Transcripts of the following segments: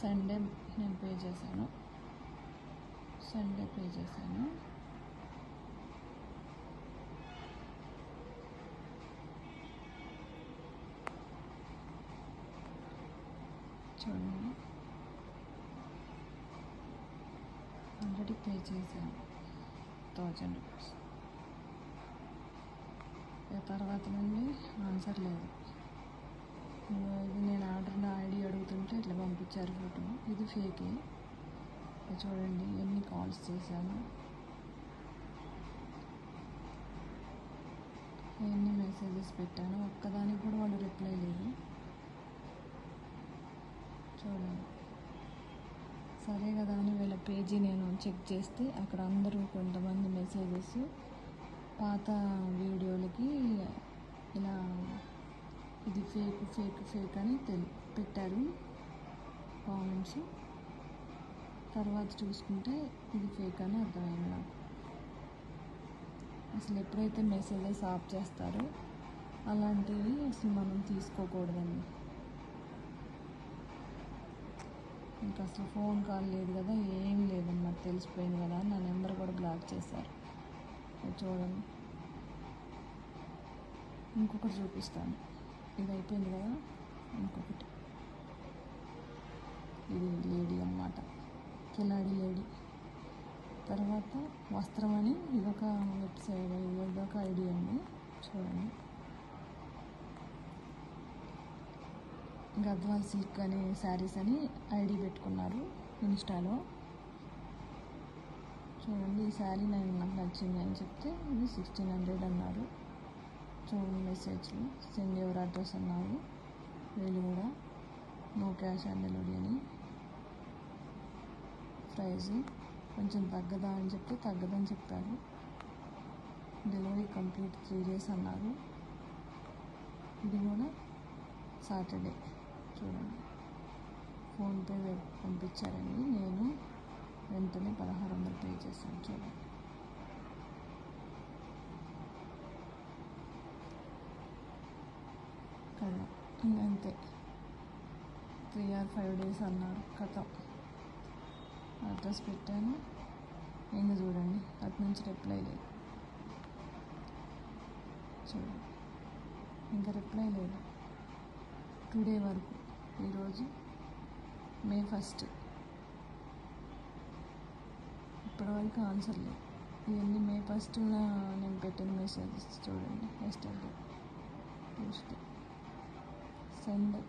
Sunday నేను pay చేశాను. Sunday pay చేశాను. చూడండి. ఆల్రెడీ పే చేశాను. Thousand rupees. తర్వాత నుండి? ఆన్సర్ లేదు. ఇది నేను ఆర్డర్ నా ఐడి అడుగుతుంటే ఇట్లా పంపించారు ఫోటో ఇది ఫేకే చూడండి ఎన్ని కాల్స్ చేశాను. ఎన్ని మెసేజెస్ పెట్టాను. ఒక్కదానికి కూడా వాళ్ళు రిప్లై లేదు. చూడండి. సరే కదా అని వీళ్ళ పేజీ నేను చెక్ చేస్తే అక్కడ అందరూ కొంతమంది మెసేజెస్ పాత వీడియోలకి ఫేక్ ఫేక్ ఫేక్ అని తెలి పెట్టారు కామెంట్స్. తర్వాత చూసుకుంటే ఇది ఫేక్ అని అర్థమైంది నాకు. అసలు ఎప్పుడైతే మెసేజెస్ ఆఫ్ చేస్తారో అలాంటివి అసలు మనం తీసుకోకూడదండి. ఇంకా అసలు ఫోన్ కాల్ లేదు కదా ఏం లేదన్నమాట తెలిసిపోయింది కదా నా నెంబర్ కూడా బ్లాక్ చేశారు. చూడండి. ఇంకొకటి చూపిస్తాను. ఇది అయిపోయింది కదా? ఇంకొకటి. ఇది లేడీ అన్నమాట. కిలాడి లేడీ. తర్వాత వస్త్రం అని ఇదొక వెబ్సైట్ ఇదొక ఐడి అండి. చూడండి. గద్వాల్ సిల్క్ అని శారీస్ అని ఐడి పెట్టుకున్నారు ఇన్స్టాలో. చూడండి ఈ శారీ నేను నాకు నచ్చింది అని చెప్తే ఇది సిక్స్టీన్ హండ్రెడ్ అన్నారు. చూడండి మెసేజ్లు. సెండ్ యువర్ అడ్రస్ అన్నారు. వీళ్ళు కూడా నో క్యాష్ ఆన్ డెలివరీ అని. ప్రైజ్ కొంచెం తగ్గదా అని చెప్తే తగ్గదని చెప్పారు. డెలివరీ కంప్లీట్ త్రీ డేస్ అన్నారు. ఇది కూడా సాటర్డే చూడండి. ఫోన్పే పంపించారండి. నేను వెంటనే పదహారు వందలు పే చేశాను. చూడండి. కదా అంతే. త్రీ ఆర్ ఫైవ్ డేస్ అన్నారు కథ. అడ్రస్ పెట్టాను. ఇంకా చూడండి. అటు నుంచి రిప్లై లేదు. చూడండి ఇంకా రిప్లై లేదు. టుడే వరకు. ఈరోజు మే ఫస్ట్ ఇప్పటివరకు ఆన్సర్ లేదు. ఇవన్నీ మే ఫస్ట్ నేను పెట్టిన మెసేజెస్ చూడండి. ఎస్టర్డే ట్యూస్డే సండే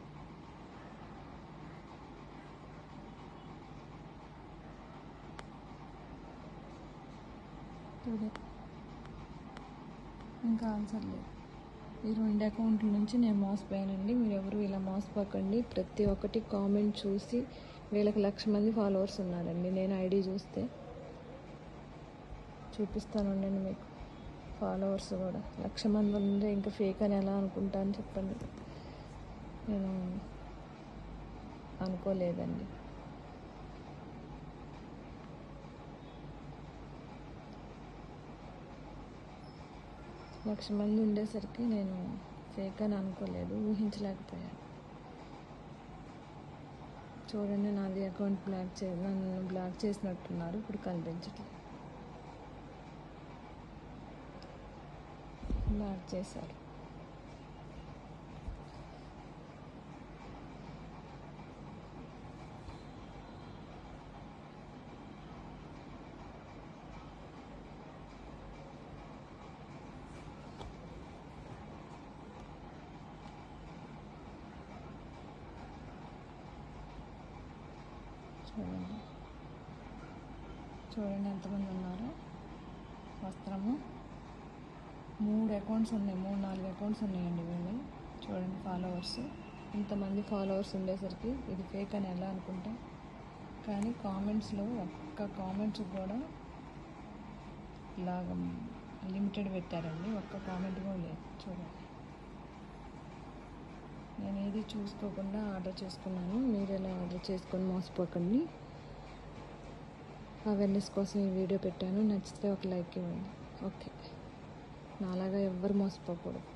టుడే ఇంకా ఆన్సర్ లేదు. ఈ రెండు అకౌంట్ల నుంచి నేను మోసపోయానండి మీరు ఎవరు ఇలా మోసపోకండి ప్రతి ఒక్కటి కామెంట్ చూసి వీళ్ళకి లక్ష మంది ఫాలోవర్స్ ఉన్నారండి. నేను ఐడి చూస్తే చూపిస్తాను నేను మీకు. ఫాలోవర్స్ కూడా. లక్ష మంది ఉంటే ఇంకా ఫేక్ అని ఎలా అనుకుంటా అని చెప్పండి. నేను అనుకోలేదండి. లక్ష మంది ఉండేసరికి నేను ఫేక్ అని అనుకోలేదు ఊహించలేకపోయాను. చూడండి నాది అకౌంట్ బ్లాక్ చే నన్ను బ్లాక్ చేసినట్టున్నారు ఇప్పుడు కనిపించట్లేదు. బ్లాక్ చేశారు. చూడండి. చూడండి ఎంతమంది ఉన్నారు. వస్త్రము. మూడు అకౌంట్స్ ఉన్నాయి. మూడు నాలుగు అకౌంట్స్ ఉన్నాయండి వీళ్ళు చూడండి ఫాలోవర్స్. ఇంతమంది ఫాలోవర్స్ ఉండేసరికి ఇది ఫేక్ అని ఎలా అనుకుంటే? కానీ కామెంట్స్లో ఒక్క కామెంట్స్ కూడా ఇలాగ లిమిటెడ్ పెట్టారండి. ఒక్క కామెంట్ కూడా లేదు. చూడండి. నేను ఏది చూసుకోకుండా ఆర్డర్ చేసుకున్నాను. మీరు ఎలా ఆర్డర్ చేసుకొని మోసపోకండి. అవేర్నెస్ కోసం ఈ వీడియో పెట్టాను. నచ్చితే ఒక లైక్ ఇవ్వండి. ఓకే. నాలాగా ఎవ్వరు మోసపోకూడదు.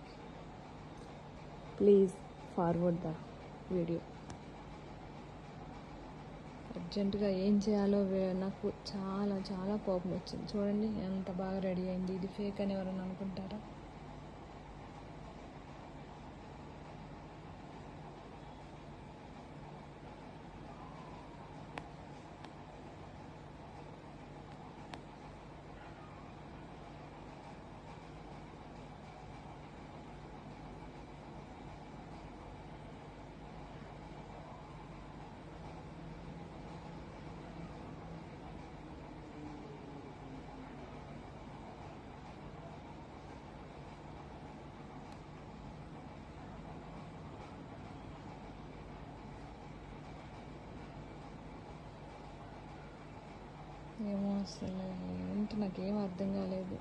ప్లీజ్ ఫార్వర్డ్ ద వీడియో అర్జెంటుగా ఏం చేయాలో నాకు చాలా చాలా కోపం వచ్చింది. చూడండి ఎంత బాగా రెడీ అయింది. ఇది ఫేక్ అని ఎవరైనా అనుకుంటారా? అసలు ఏంటి? నాకేం అర్థం కాలేదు.